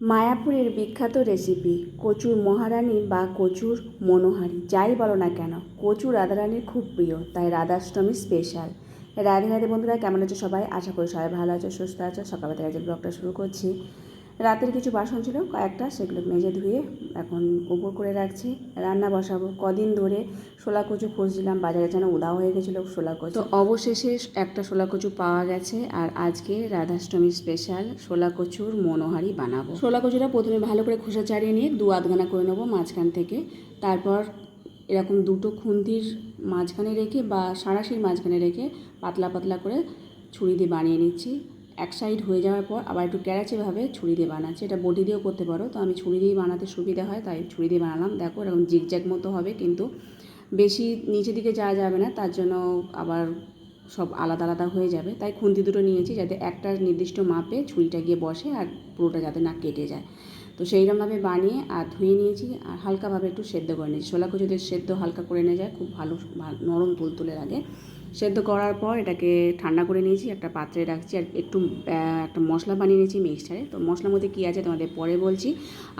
মায়াপুরের বিখ্যাত রেসিপি, কচুর মহারানী বা কচুর মনোহারি, যাই বলো না কেন কচু রাধারানীর খুব প্রিয়, তাই রাধাষ্টমী স্পেশাল রাধে রাধে বন্ধুরা, কেমন আছো সবাই? আশা করি সবাই ভালো আছো, সুস্থ আছো। সকালবেলা আজকে ব্লগটা শুরু করছি। রাতের কিছু বাসন ছিল কয়েকটা সেগুলো মেজে ধুয়ে এখন উপর করে রাখছি। রান্না বসাবো। কদিন ধরে শোলা কচু খুঁজছিলাম বাজারে যেন উদাও হয়ে গেছিল শোলা কচু তো অবশেষে একটা শোলা কচু পাওয়া গেছে আর আজকে রাধাষ্টমী স্পেশাল শোলা কচুর মনোহারি বানাবো। শোলা কচুটা প্রথমে ভালো করে খোসা ছাড়িয়ে নিয়ে দু আধগানা করে নেব মাঝখান থেকে। তারপর এরকম দুটো খুন্তির মাঝখানে রেখে বা সাঁড়াশির মাঝখানে রেখে পাতলা পাতলা করে ছুরি দিয়ে বানিয়ে নিচ্ছি। এক সাইড হয়ে যাওয়ার পর আবার একটু ক্যারাচেভাবে ছুরি দিয়ে বানাচ্ছি। এটা বটি দিয়েও করতে পারো। তো আমি ছুরি দিয়েই বানাতে সুবিধা হয়, তাই ছুরি দিয়ে বানালাম। দেখো এরকম জিগজ্যাগ মতো হবে কিন্তু বেশি নিচের দিকে যাওয়া যাবে না, তার জন্য আবার সব আলাদা আলাদা হয়ে যাবে। তাই খুন্তি দুটো নিয়েছি যাতে একটা নির্দিষ্ট মাপে ছুরিটা গিয়ে বসে আর পুরোটা যাতে না কেটে যায়। তো সেইরকমভাবে বানিয়ে আর ধুয়ে নিয়েছি আর হালকাভাবে একটু সেদ্ধ করে নিয়েছি। ছোলা কচু যদি সেদ্ধ হালকা করে নিয়ে যায় খুব ভালো নরম তুলতুলে লাগে। সেদ্ধ করার পর এটাকে ঠান্ডা করে নিয়েছি, একটা পাত্রে রাখছি আর একটু একটা মশলা বানিয়ে নিয়েছি মিক্সচারে। তো মশলার মধ্যে কী আছে তোমাদের পরে বলছি।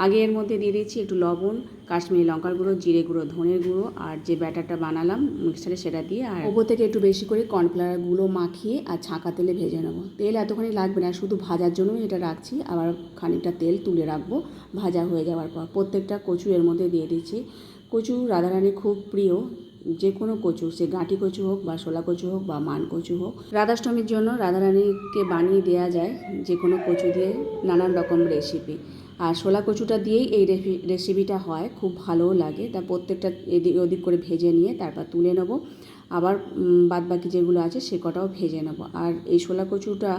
আগে এর মধ্যে দিয়ে দিচ্ছি একটু লবণ, কাশ্মীরি লঙ্কার গুঁড়ো, জিরে গুঁড়ো, ধনের গুঁড়ো আর যে ব্যাটারটা বানালাম মিক্সচারে সেটা দিয়ে আর ওপর থেকে একটু বেশি করে কর্নফ্লাওয়ার গুঁড়ো মাখিয়ে আর ছাঁকা তেলে ভেজে নেব। তেল এতখানি লাগবে না, শুধু ভাজার জন্যই এটা রাখছি। আবার খানিকটা তেল তুলে রাখব, ভাজা হয়ে যাওয়ার পর। প্রত্যেকটা কচু এর মধ্যে দিয়ে দিচ্ছি কচু রাধারানী খুব প্রিয় যে কোনো কচু, সে গাঁটি কচু হোক বা শোলা কচু হোক বা মান কচু হোক, রাধাষ্টমীর জন্য রাধারানীকে বানিয়ে দেওয়া যায় যে কোনো কচু দিয়ে নানান রকম রেসিপি আর শোলা কচুটা দিয়েই এই রেসি- রেসিপিটা হয়। খুব ভালোও লাগে। তা প্রত্যেকটা এদিক ওদিক করে ভেজে নিয়ে তারপর তুলে নেব। আবার বাদ বাকি যেগুলো আছে সে কটাও ভেজে নেব। আর এই শোলা কচুটা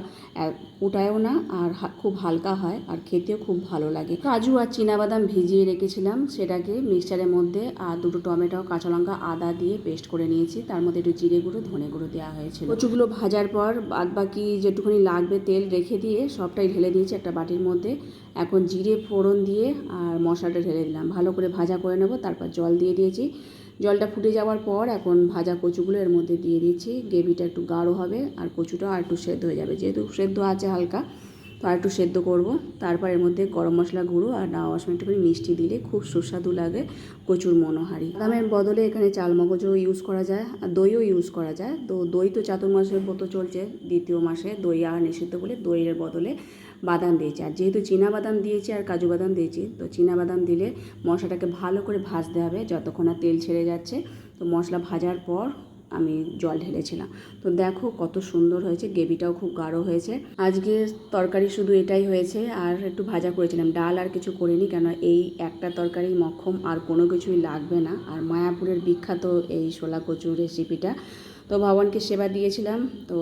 উটায়ও না, আর খুব হালকা হয়, আর খেতেও খুব ভালো লাগে। কাজু আর বাদাম ভিজিয়ে রেখেছিলাম সেটাকে মিক্সচারের মধ্যে, আর দুটো টমেটো, কাঁচা লঙ্কা, আদা দিয়ে পেস্ট করে নিয়েছি। তার মধ্যে একটু জিরে গুঁড়ো, ধনে গুঁড়ো দেওয়া হয়েছিল। কচুগুলো ভাজার পর বাদ বাকি যেটুকুনি লাগবে তেল রেখে দিয়ে সবটাই ঢেলে দিয়েছি একটা বাটির মধ্যে। এখন জিরে ফোড়ন দিয়ে আর মশলাটা ঢেলে দিলাম। ভালো করে ভাজা করে নেব, তারপর জল দিয়ে দিয়েছি। জলটা ফুটে যাওয়ার পর এখন ভাজা কচুগুলো এর মধ্যে দিয়ে দিচ্ছি। গ্রেভিটা একটু গাঢ় হবে আর কচুটা আর একটু সেদ্ধ হয়ে যাবে। যেহেতু সেদ্ধ আছে হালকা, তো আর একটু সেদ্ধ করব। তারপর এর মধ্যে গরম মশলা গুঁড়ো আর ডাওয়া মশলা একটুখানি মিষ্টি দিলে খুব সুস্বাদু লাগে কচুর মনোহারি। বাদামের বদলে এখানে চাল মগজও ইউজ করা যায় আর দইও ইউজ করা যায়। তো দই তো চাতুর মাসের মতো চলছে, দ্বিতীয় মাসে দই আর নিষিদ্ধ বলে দইয়ের বদলে। বাদাম দিয়েছি। আর যেহেতু বাদাম দিয়েছি আর কাজু বাদাম দিয়েছি, তো চীনা বাদাম দিলে মশলাটাকে ভালো করে ভাজতে হবে যতক্ষণ না তেল ছেড়ে যাচ্ছে। তো মশলা ভাজার পর আমি জল ঢেলেছিলাম। তো দেখো কত সুন্দর হয়েছে, গ্রেভিটাও খুব গাঢ় হয়েছে। আজকে তরকারি শুধু এটাই হয়েছে, আর একটু ভাজা করেছিলাম। ডাল আর কিছু করিনি কেন এই একটা তরকারি মক্ষম আর কোনো কিছুই লাগবে না। আর মায়াপুরের বিখ্যাত এই শোলা কচুর রেসিপিটা তো ভগবানকে সেবা দিয়েছিলাম। তো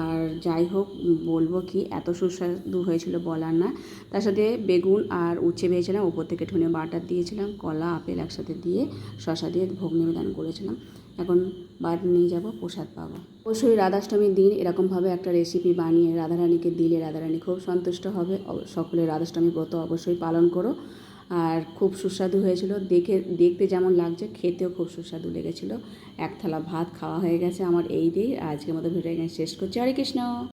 আর যাই হোক, বলব কি, এত সুস্বাদু হয়েছিল বলার না। তার সাথে বেগুন আর উচ্ছে ভেজেছিলাম উপর থেকে ঠুনে বাটার দিয়েছিলাম, কলা, আপেল একসাথে দিয়ে শশা দিয়ে ভোগ নিবেদন করেছিলাম। এখন বাড়ি নিয়ে যাব, প্রসাদ পাবো। অবশ্যই রাধাষ্টমীর দিন এরকমভাবে একটা রেসিপি বানিয়ে রাধারানীকে দিলে রাধারানী খুব সন্তুষ্ট হবে। সকলে রাধাষ্টমী ব্রত অবশ্যই পালন করো। আর খুব সুস্বাদু হয়েছিল। দেখে, দেখতে যেমন লাগছে, খেতেও খুব সুস্বাদু লেগেছিল। এক থালা ভাত খাওয়া হয়ে গেছে আমার এই দিয়ে। আজকের মতো ভিডিও শেষ করছি। হরে কৃষ্ণ!